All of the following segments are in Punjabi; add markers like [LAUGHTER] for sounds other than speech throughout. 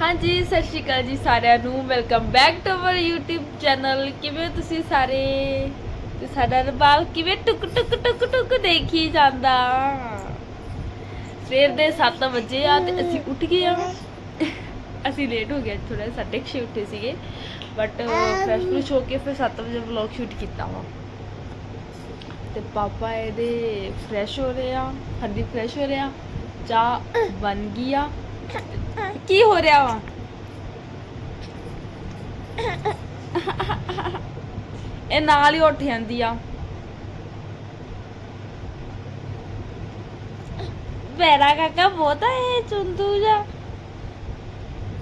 ਹਾਂਜੀ, ਸਤਿ ਸ਼੍ਰੀ ਅਕਾਲ ਜੀ ਸਾਰਿਆਂ ਨੂੰ। Welcome back to our YouTube channel ਕਿਵੇਂ ਹੋ ਤੁਸੀਂ ਸਾਰੇ? ਤੇ ਸਾਡਾ ਰਬਾਬ ਕਿਵੇਂ ਟੁਕ ਟੁਕ ਟੁਕ ਟੁਕ ਦੇਖੀ ਜਾਂਦਾ? ਸਵੇਰ ਦੇ 7 ਵਜੇ ਆ ਤੇ ਅਸੀਂ ਉੱਠ ਗਏ ਆ। ਅਸੀਂ ਲੇਟ ਹੋ ਗਏ ਥੋੜਾ ਸਾਢੇ ਕੁ ਛੇ ਉੱਠੇ ਸੀਗੇ। ਬਟ ਫਰੈਸ਼ ਫਰੁਸ਼ ਹੋ ਕੇ ਫਿਰ 7 ਵਜੇ ਵਲੌਗ ਸ਼ੂਟ ਕੀਤਾ ਵਾ। ਤੇ ਪਾਪਾ ਇਹਦੇ ਫਰੈਸ਼ ਹੋ ਰਹੇ ਆ ਹੱਡੀ ਫਰੈਸ਼ ਹੋ ਰਿਹਾ, ਚਾਹ ਬਣ ਗਈ ਆ। ਕੀ ਹੋ ਰਿਹਾ ਵਾ? ਇਹ ਨਾਲ ਹੀ ਉੱਠ ਜਾਂਦੀ ਆ। ਬੈਰਾ ਕਾਕਾ ਬਹੁਤ ਇਹ ਚੁੰਦੂ ਜਾ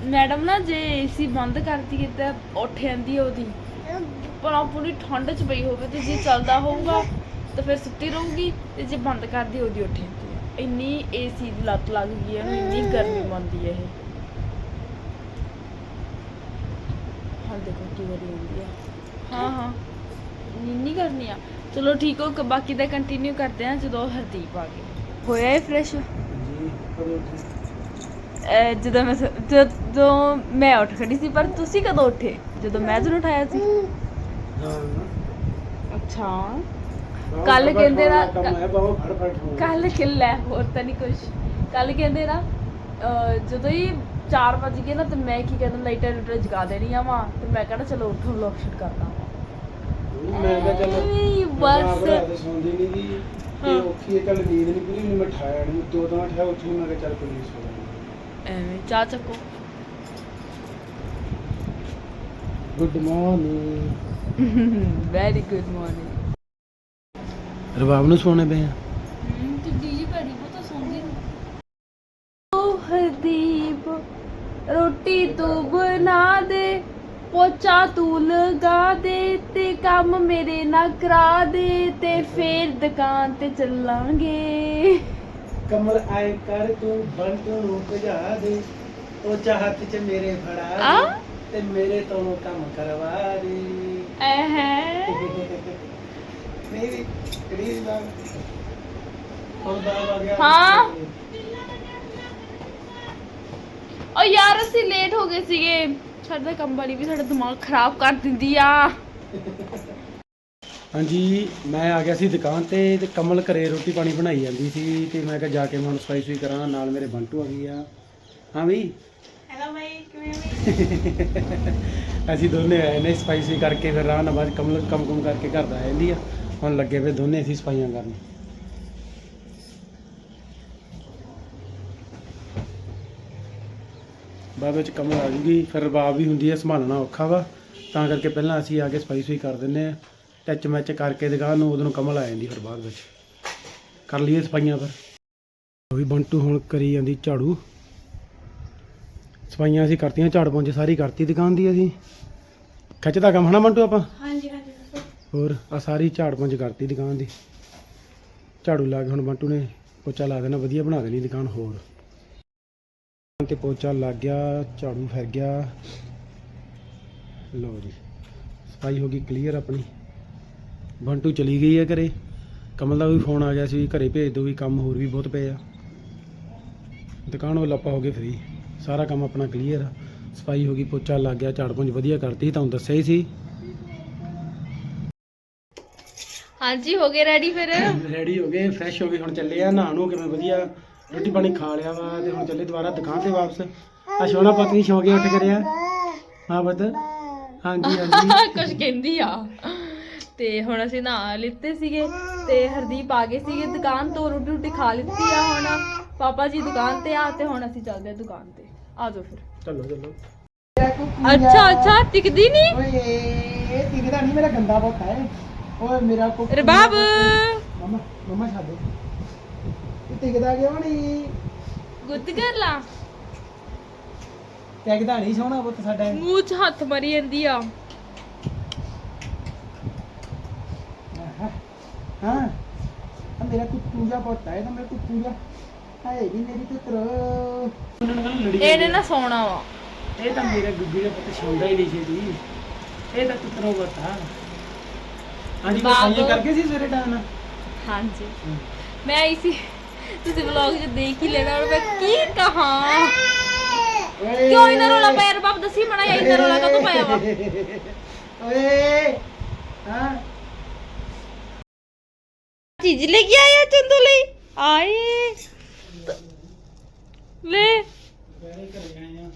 ਮੈਡਮ ਨਾ ਜੇ ਏਸੀ ਬੰਦ ਕਰਦੀ ਤਾਂ ਉੱਠ ਜਾਂਦੀ ਆ ਉਹਦੀ। ਭਲਾ ਪੂਰੀ ਠੰਡ ਚ ਪਈ ਹੋਵੇ ਤੇ ਜੇ ਚੱਲਦਾ ਹੋਊਗਾ ਤਾਂ ਫਿਰ ਸੁੱਤੀ ਰਹੂਗੀ ਤੇ ਜੇ ਬੰਦ ਕਰਦੀ ਉਹਦੀ ਉੱਠ ਜਾਂਦੀ ਆ। ਇੰਨੀ ਏਸੀ ਦੀ ਲੱਤ ਲੱਗ ਗਈ ਹੈ ਇੰਨੀ ਗਰਮੀ ਮੰਦੀ ਹੈ ਇਹ। ਹਾਂ ਦੇਖੋ ਕੀ ਕਰੀ ਜਾਂਦੀ ਆ ਹਾਂ ਹਾਂ। ਨੀਨੀ ਕਰਨੀ ਆ। ਚਲੋ ਠੀਕ ਹੋ ਬਾਕੀ ਦਾ ਕੰਟੀਨਿਊ ਕਰਦੇ ਆ ਜਦੋਂ ਹਰਦੀਪ ਆ ਗਈ ਹੋਇਆ ਇਹ ਫਰੈਸ਼ ਜਦੋਂ ਮੈਂ ਸ- ਜਦੋਂ ਮੈਂ ਉੱਠ ਖੜੀ ਸੀ ਪਰ ਤੁਸੀਂ ਕਦੋਂ ਉੱਠੇ? ਜਦੋਂ ਮੈਂ ਤੁਹਾਨੂੰ ਉਠਾਇਆ ਸੀ? ਅੱਛਾ। ਕੱਲ੍ਹ ਕਹਿੰਦੇ ਨਾ- ਕੱਲ ਖਿੱਲਾ ਹੋਰ ਤਾਂ ਨਹੀਂ ਕੁਝ ਕੱਲ ਕਹਿੰਦੇ ਨਾ ਜਦੋਂ ਹੀ 4 ਵਜ ਗਏ ਨਾ ਤੇ ਮੈਂ ਕੀ ਕਹਿੰਦਾ ਲਾਈਟਾਂ ਲੂਟਾਂ ਜਗਾ ਦੇਣੀਆਂ ਵਾ ਤੇ ਮੈਂ ਕਹਿੰਦਾ ਚਲੋ ਉੱਠੋ ਵਲੌਗ ਸ਼ੂਟ ਕਰਦਾ ਮੈਂ ਕਿਹਾ ਚੱਲ ਹੀ ਬਸ। ਸੌਂਦੀ ਨਹੀਂ ਗਈ ਤੇ ਹਾਂ। ਹੈ ਚੱਲ ਨੀਂਦ ਨਹੀਂ ਪੂਰੀ ਨਹੀਂ ਮੈਂ ਠਾਇਆ ਨਹੀਂ ਦੋ ਦੋ ਠਾਇਆ ਉੱਠੀ ਮੈਂ ਕਿਹਾ ਚੱਲ ਕੋਈ ਨਹੀਂ ਸੌ ਜਾਣਾ ਐਵੇਂ ਚਾਹ ਚੱਕੋ। Good morning very good morning Rabab ਨੂੰ ਸੋਣੇ ਪਏ ਆ। ਤੇ ਡੀਜੀ ਭੜੀ ਬਹੁਤ ਸੌਂਦੀ ਓ ਹਰਦੀਪ ਰੋਟੀ ਤੂੰ ਬਣਾ ਦੇ ਪੋਚਾ ਤੂੰ ਲਗਾ ਦੇ ਤੇ ਕੰਮ ਮੇਰੇ ਨਾਲ ਕਰਾ ਦੇ ਤੇ ਫੇਰ ਦੁਕਾਨ ਤੇ ਚੱਲਾਂਗੇ। ਕਮਰ ਆਏ ਕਰ ਤੂੰ ਬੰਟੂ ਨੂੰ ਭਜਾ ਦੇ ਉਹ ਚਾਹਤ ਚ ਮੇਰੇ ਫੜਾ ਆ? ਦੇ ਤੇ ਮੇਰੇ ਤੋਂ ਕੰਮ ਕਰਵਾ ਦੇ। ਐ ਹੈ। ਮੇਰੀ ਹੁਣ ਆ ਗਿਆ ਹਾਂ। ਓ ਯਾਰ ਅਸੀਂ ਲੇਟ ਹੋ ਗਏ ਸੀਗੇ। ਸਾਡਾ ਕੰਮ ਵਾਲੀ ਵੀ ਸਾਡਾ ਦਿਮਾਗ ਖਰਾਬ ਕਰ ਦਿੰਦੀ ਆ। ਹਾਂਜੀ ਮੈਂ ਆ ਗਿਆ ਸੀ ਦੁਕਾਨ ਤੇ ਤੇ ਕਮਲ ਘਰੇ ਰੋਟੀ ਪਾਣੀ ਬਣਾਈ ਜਾਂਦੀ ਸੀ ਤੇ ਮੈਂ ਕਿਹਾ ਜਾ ਕੇ ਮੈਂ ਹੁਣ ਸਫ਼ਾਈ ਸੁਈ ਕਰਾਂ ਨਾਲ ਮੇਰੇ ਬੰਟੂ ਆ ਗਈ ਆ। ਹਾਂ ਵੀ ਹੈਲੋ ਬਾਈ ਕਿਵੇਂ [LAUGHS] ਅਸੀਂ ਦੋਨੇ ਆਏ ਨੇ ਸਫ਼ਾਈ ਸੁਈ ਕਰਕੇ ਫਿਰ ਰਾਹ ਨਾਲ ਬਾਅਦ ਕਮਲ ਕੰਮ ਕੁਮ ਕਰਕੇ ਘਰ ਦਾ ਆ ਜਾਂਦੀ ਆ ਹੁਣ ਲੱਗੇ ਪਏ ਦੋਨੇ ਅਸੀਂ ਸਫਾਈਆਂ ਕਰਨ। ਬਾਅਦ ਵਿੱਚ ਕਮਲ ਆ ਜੂਗੀ, ਫਿਰ ਰਬਾਬ ਵੀ ਹੁੰਦੀ ਹੈ, ਸੰਭਾਲਣਾ ਔਖਾ ਵਾ। ਤਾਂ ਕਰਕੇ ਪਹਿਲਾਂ ਅਸੀਂ ਆ ਕੇ ਸਫ਼ਾਈ ਸੁਈ ਕਰ ਦਿੰਨੇ ਆ ਟੱਚ ਮੈਚ ਕਰਕੇ ਦੁਕਾਨ ਨੂੰ ਉਦੋਂ ਕਮਲ ਆ ਜਾਂਦੀ ਫਿਰ ਬਾਅਦ ਵਿੱਚ। ਕਰ ਲਈਏ ਸਫਾਈਆਂ ਫਿਰ। ਉਹ ਵੀ ਬੰਟੂ ਹੁਣ ਕਰੀ ਜਾਂਦੀ ਝਾੜੂ। ਸਫਾਈਆਂ ਅਸੀਂ ਕਰਤੀਆਂ ਝਾੜ ਪੌਂਚ ਸਾਰੀ ਕਰਤੀ ਦੁਕਾਨ ਦੀ ਅਸੀਂ। ਖਿੱਚਦਾ ਕੰਮ ਹਨਾ ਬੰਟੂ ਆਪਾਂ? ਹੋਰ ਆ ਸਾਰੀ ਝਾੜ ਪੌਂਚ ਕਰਤੀ ਦੁਕਾਨ ਦੀ। ਝਾੜੂ ਲਾ ਕੇ ਹੁਣ ਬੰਟੂ ਨੇ ਪੋਚਾ ਲਾ ਦੇਣਾ, ਵਧੀਆ ਬਣਾ ਦੇਣੀ ਦੁਕਾਨ ਹੋਰ। ਤੇ ਪੋਚਾ ਲੱਗ ਗਿਆ, ਝਾੜੂ ਫਿਰ ਗਿਆ। ਲਓ ਜੀ, ਸਫ਼ਾਈ ਹੋ ਗਈ ਕਲੀਅਰ ਆਪਣੀ। ਬੰਟੂ ਚਲੀ ਗਈ ਹੈ ਘਰੇ। ਕਮਲ ਦਾ ਵੀ ਫੋਨ ਆ ਗਿਆ ਸੀ ਵੀ ਘਰੇ ਭੇਜ ਦਿਓ ਵੀ ਕੰਮ ਹੋਰ ਵੀ ਬਹੁਤ ਪਏ ਆ। ਦੁਕਾਨ ਵੱਲ ਆਪਾਂ ਹੋ ਗਏ ਫ੍ਰੀ ਸਾਰਾ ਕੰਮ ਆਪਣਾ ਕਲੀਅਰ ਆ। ਸਫ਼ਾਈ ਹੋ ਗਈ, ਪੋਚਾ ਲੱਗ ਗਿਆ, ਝਾੜ ਪੁੰਜ ਵਧੀਆ ਕਰਤੀ, ਤੁਹਾਨੂੰ ਦੱਸਿਆ ਹੀ ਸੀ। ਹਾਂਜੀ ਹੋ ਗਏ ਰੈਡੀ ਫਿਰ? ਰੈਡੀ ਹੋ ਗਏ ਫਰੈਸ਼ ਹੋ ਗਏ ਹੁਣ ਚੱਲੇ ਆ ਨਹਾਣ ਕਿਵੇਂ ਵਧੀਆ। ਰੋਟੀ ਪਾਣੀ ਖਾ ਲਿਆ ਵਾ ਤੇ ਹੁਣ ਚੱਲੇ ਦੁਬਾਰਾ ਦੁਕਾਨ ਤੇ ਵਾਪਸ। ਆ ਸੋਨਾ ਪਤਨੀ ਸੌ ਕੇ ਉੱਠ ਕਰਿਆ ਹਾਂ ਬਤ ਹਾਂਜੀ ਹਾਂਜੀ। ਕੁਝ ਕਹਿੰਦੀ ਆ। ਤੇ ਹੁਣ ਅਸੀਂ ਨਹਾ ਲਿੱਤੇ ਸੀਗੇ ਤੇ ਹਰਦੀਪ ਆ ਗਏ ਸੀਗੇ ਦੁਕਾਨ ਤੋਂ ਰੋਟੀ ਰੋਟੀ ਖਾ ਲਿੱਤੀ ਆ ਹੁਣ। ਪਾਪਾ ਜੀ ਦੁਕਾਨ ਤੇ ਆ ਤੇ ਹੁਣ ਅਸੀਂ ਚੱਲਦੇ ਆ ਦੁਕਾਨ ਤੇ। ਆ ਜਾਓ ਫਿਰ। ਚਲੋ ਚਲੋ। ਅੱਛਾ ਅੱਛਾ ਟਿਕਦੀ ਨਹੀਂ ਓਏ ਇਹ ਤਿਗਦਾ ਨਹੀਂ ਮੇਰਾ ਗੰਦਾ ਬਹੁਤ ਹੈ ਓਏ ਮੇਰਾ ਕੋ ਰਬਾਬ ਮਮਾ ਮਮਾ ਛੱਡ। ਇਹ ਤਿਗਦਾ ਕਿਉਂ ਨਹੀਂ ਗੁੱਤ ਕਰ ਲਾ। ਤਿਗਦਾ ਨਹੀਂ ਸੋਹਣਾ ਪੁੱਤ ਸਾਡਾ ਮੂੰਹ 'ਚ ਹੱਥ ਮਰੀ ਜਾਂਦੀ ਆ। ਹਾਂ। ਹਾਂ। ਆ ਮੇਰਾ ਕੁੱਤੂ ਜਿਹਾ ਪੁੱਤ ਹੈ ਤਾਂ ਮੇਰਾ ਕੁੱਤੂ ਜਿਹਾ। ਹਾਏ ਵੀ ਮੇਰੀ ਨਾਲ ਲੜੀ ਇਹਨੇ ਨਾ ਸੌਣਾ ਵਾ। ਇਹ ਤਾਂ ਮੇਰਾ ਗੁੱਗੀ ਦਾ ਪੁੱਤ ਸੌਂਦਾ ਹੀ ਨਹੀਂ ਛੇਤੀ। ਇਹ ਤਾਂ ਤੁੱਤਰੋਂ ਬਤਾ ਹਾਂਜੀ ਬਾਬੂ। ਸਫਾਈਆਂ ਕਰਕੇ ਸੀ ਸਵੇਰੇ ਟਾਈਮ ਨਾਲ ਹਾਂਜੀ ਮੈਂ ਆਈ ਸੀ ਤੁਸੀਂ ਵਲੌਗ 'ਚ ਦੇਖ ਹੀ ਲੈਣਾ ਔਰ ਮੈਂ ਕੀ ਕਹਾਂ ਕਿਉਂ ਇਹਨਾਂ ਰੋਲਾ ਪਾਇਆ ਰਬਾਬ ਦੱਸੀ ਮਣਾ ਇਹਨਾਂ ਰੋਲਾ ਕਦੋਂ ਪਾਇਆ ਵਾ ਓਏ ਹਾਂ ਚੀਜ਼ ਲੈ ਕੇ ਆਇਆ ਚੰਦੂ ਲਈ ਆਏ ਲੈ ਗਾਣੇ ਘਰੇ ਆਏ ਆ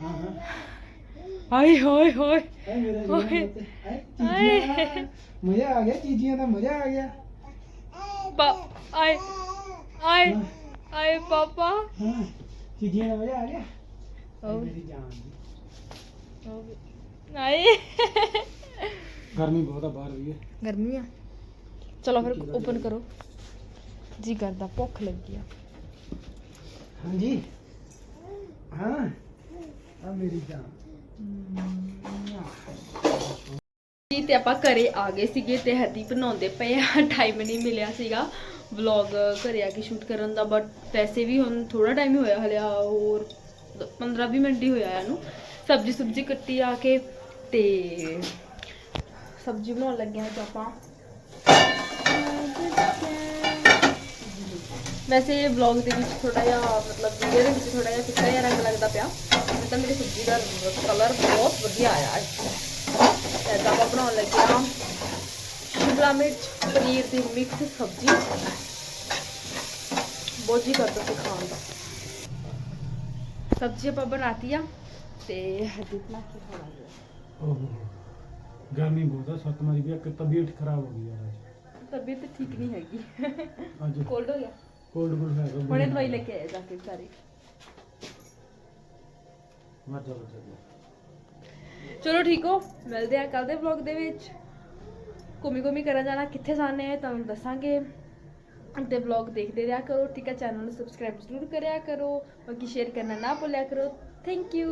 ਹਾਂ ਹਾਂ ਆਏ ਹੋਏ ਹੋਏ ਐ ਮੇਰਾ ਓਏ। ਜੀਵਨ ਐ ਚੀਜ਼ੀਆਂ ਮਜ਼ਾ ਆ ਗਿਆ ਚੀਜ਼ੀਆਂ ਦਾ ਮਜ਼ਾ ਆ ਗਿਆ ਪਾ ਆਏ ਆਏ ਆਏ ਪਾਪਾ ਹਾਂ ਚੀਜ਼ੀਆਂ ਦਾ ਮਜ਼ਾ ਆ ਗਿਆ ਓ ਮੇਰੀ ਜਾਨ ਦੀ ਆਏ ਗਰਮੀ ਬਹੁਤ ਆ ਬਾਹਰ ਵੀ ਗਰਮੀ ਆ ਚਲੋ ਫਿਰ ਓਪਨ ਕਰੋ ਜੀ ਜੀ ਤੇ ਆਪਾਂ ਘਰੇ ਆ ਗਏ ਸੀਗੇ ਤੇ ਹਰਦੀਪ ਬਣਾਉਂਦੇ ਪਏ ਆ। ਟਾਈਮ ਨਹੀਂ ਮਿਲਿਆ ਸੀਗਾ। ਵਲੌਗ ਘਰੇ ਆ ਕੇ ਸ਼ੂਟ ਕਰਨ ਦਾ ਬਟ ਵੈਸੇ ਵੀ ਹੁਣ ਥੋੜਾ ਟਾਈਮ ਹੀ ਹੋਇਆ ਹਲਿਆ ਹੋਰ 15-20 ਮਿੰਟ ਹੀ ਹੋਇਆ ਇਹਨੂੰ। ਸਬਜੀ ਸੁਬਜੀ ਕੱਟੀ ਆ ਕੇ ਤੇ ਸਬਜੀ ਬਣਾਉਣ ਲੱਗੇ ਹਾਂ ਆਪਾਂ। ਵੈਸੇ ਵਲੌਗ ਦੇ ਵਿੱਚ ਥੋੜਾ ਜਿਹਾ ਮਤਲਬ ਵੀਡੀਓ ਦੇ ਵਿੱਚ ਥੋੜਾ ਜਿਹਾ ਫਿੱਕਾ ਜਿਹਾ ਰੰਗ ਲੱਗਦਾ ਪਿਆ। ਨਹੀਂ ਤਾਂ ਮੇਰੀ ਸਬਜ਼ੀ ਦਾ ਕਲਰ ਬਹੁਤ ਵਧੀਆ ਆਇਆ ਅੱਜ ਤੇ ਅੱਜ ਆਪਾਂ ਬਣਾਉਣ ਲੱਗੇ ਹਾਂ ਸ਼ਿਮਲਾ ਮਿਰਚ ਪਨੀਰ ਦੀ ਮਿਕਸ ਸਬਜ਼ੀ। ਬਹੁਤ ਜੀ ਕਰਦਾ ਸੀ ਖਾਣ ਦਾ। ਸਬਜ਼ੀ ਆਪਾਂ ਬਣਾਤੀ ਆ ਤੇ ਹਰਦੀਪ ਨਾਲ ਕੀ ਖਾਵਾਂਗੇ ਓਹੋ ਗਰਮੀ ਬਹੁਤ ਆ ਸੱਤ ਮਾਰੀ ਵੀ ਇੱਕ ਤਬੀਅਤ ਖਰਾਬ ਹੋ ਗਈ ਯਾਰ ਤਬੀਅਤ ਠੀਕ ਨਹੀਂ ਹੈਗੀ। ਅੱਜ ਅੱਜ ਕੋਲਡ ਹੋ ਗਿਆ? ਕੋਲਡ ਕੋਲਡ ਹੈਗਾ ਹੁਣੇ ਦਵਾਈ ਲੈ ਕੇ ਆਏ ਜਾ ਕੇ ਸਾਰੇ ਮਰ ਜਾ ਬੱਚਾ ਚਲੋ ਠੀਕ ਹੋ, ਮਿਲਦੇ ਆ ਕੱਲ ਦੇ ਵਲੌਗ ਦੇ ਵਿੱਚ। ਘੁੰਮੀ ਘੁੰਮੀ ਕਰਨ ਜਾਣਾ ਕਿੱਥੇ ਜਾਣੇ ਹੈ, ਤੁਹਾਨੂੰ ਦੱਸਾਂਗੇ। ਤੇ ਵਲੌਗ ਦੇਖਦੇ ਰਿਹਾ ਕਰੋ, ਠੀਕ ਹੈ ਚੈਨਲ ਨੂੰ ਸਬਸਕ੍ਰਾਈਬ ਜ਼ਰੂਰ ਕਰਿਆ ਕਰੋ। ਬਾਕੀ ਸ਼ੇਅਰ ਕਰਨਾ ਨਾ ਭੁੱਲਿਆ ਕਰੋ। Thank you